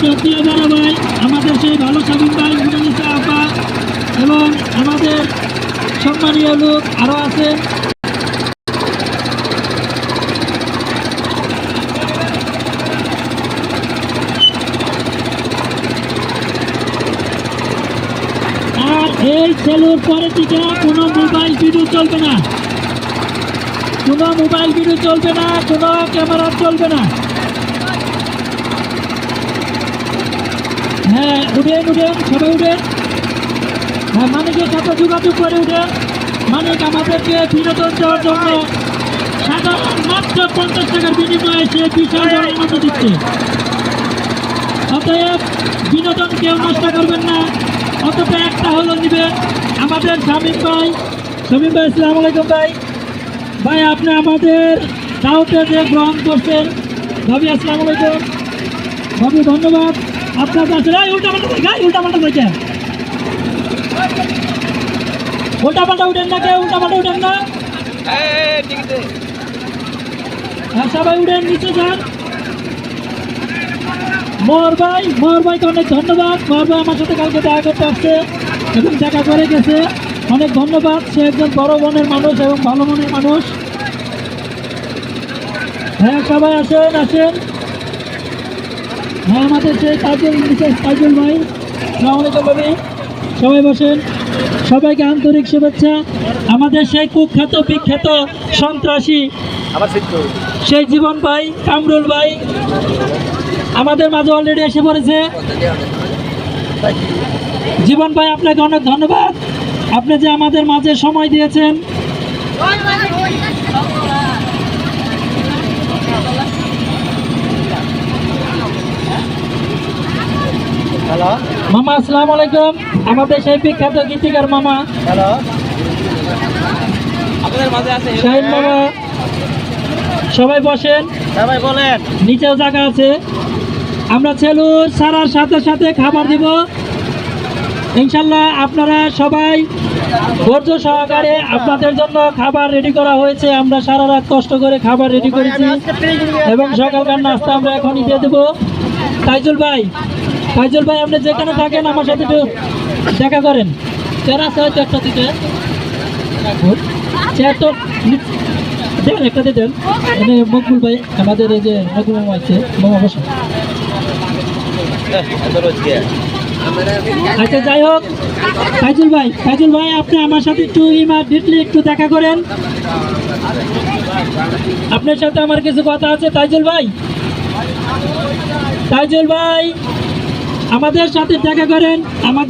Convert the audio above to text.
চতিয়া বড় ভাই আমাদের সেই ভালো স্বামী ভাই মুনানিসা আপা এবং আমাদের সম্মানীয় লোক আরও আছে। আর এই সেলুর পরে থেকে কোনো মোবাইল ভিডিও চলবে না। কোনো মোবাইল ভিডিও চলবে না, কোনো ক্যামেরা চলবে না। হ্যাঁ উঠেন উঠেন, সবাই উঠেন। হ্যাঁ মানিকের সাথে যোগাযোগ করে উঠেন। মানিক আমাদেরকে বিনোদন দেওয়ার জন্য সাধারণ মাত্র পঞ্চাশ টাকার বিনিময়ে সে বিশাল আনন্দ দিচ্ছে। অতএব বিনোদন কেউ নষ্ট করবেন না। অথচ একটা হলো নিবেন আমাদের শামীম ভাই। শামীম ভাই, আসসালামু আলাইকুম ভাই। ভাই, আপনি আমাদের দাওতে যে গ্রহণ করছেন, ভাবি, আসসালামু আলাইকুম। ভাবি, ধন্যবাদ। আপনার কাছে পাল্টা দেখেন উল্টা পাল্টা উঠেন না পাল্টা উঠেন না। হ্যাঁ সবাই উঠেন ভাই অনেক ধন্যবাদ। মোর ভাই আমার সাথে কালকে দেখা করতে আসছে এবং দেখা করে গেছে। অনেক ধন্যবাদ, সে একজন বড় মনের মানুষ এবং ভালো মনের মানুষ। হ্যাঁ সবাই আসেন আসেন। আমাদের সেই তাজুল মিসেস তাজুল ভাই সালাম আলাইকুম সবাই বসেন। সবাইকে আন্তরিক শুভেচ্ছা। আমাদের সেই কুখ্যাত বিখ্যাত সন্ত্রাসী সেই জীবন ভাই কামরুল ভাই আমাদের মাঝে অলরেডি এসে পড়েছে। জীবন ভাই আপনাকে অনেক ধন্যবাদ। আপনি যে আমাদের মাঝে সময় দিয়েছেন। মামা আসসালামু আলাইকুম। আমাদের সেই বিখ্যাত গীতিকার মামা। আপনাদের মাঝে আছে শাহিন মামা। সবাই বসেন। সবাই বলেন। নিচেও জায়গা আছে। আমরা ছেলুর সারার সাথে সাথে খাবার দিব। ইনশাল্লাহ আপনারা সবাই ধৈর্য সহকারে আপনাদের জন্য খাবার রেডি করা হয়েছে। আমরা সারা রাত কষ্ট করে খাবার রেডি করেছি। এবং সকালকার নাস্তা আমরা এখনই দিয়ে দেবো। তাইজুল ভাই তাইজুল ভাই, আপনি যেখানে থাকেন, আমার সাথে একটু দেখা করেন। চেয়ার আছে হয়তো একটা দিতে তো একটা দেন। মানে মকবুল ভাই, আমাদের এই যে মকবুল আছে আচ্ছা যাই হোক। ফাইজুল ভাই ফাইজুল ভাই, আপনি আমার সাথে একটু ইমার্জেন্টলি একটু দেখা করেন। আপনার সাথে আমার কিছু কথা আছে, তাইজুল ভাই। তাইজুল ভাই আমাদের সাথে দেখা করেন আমাদের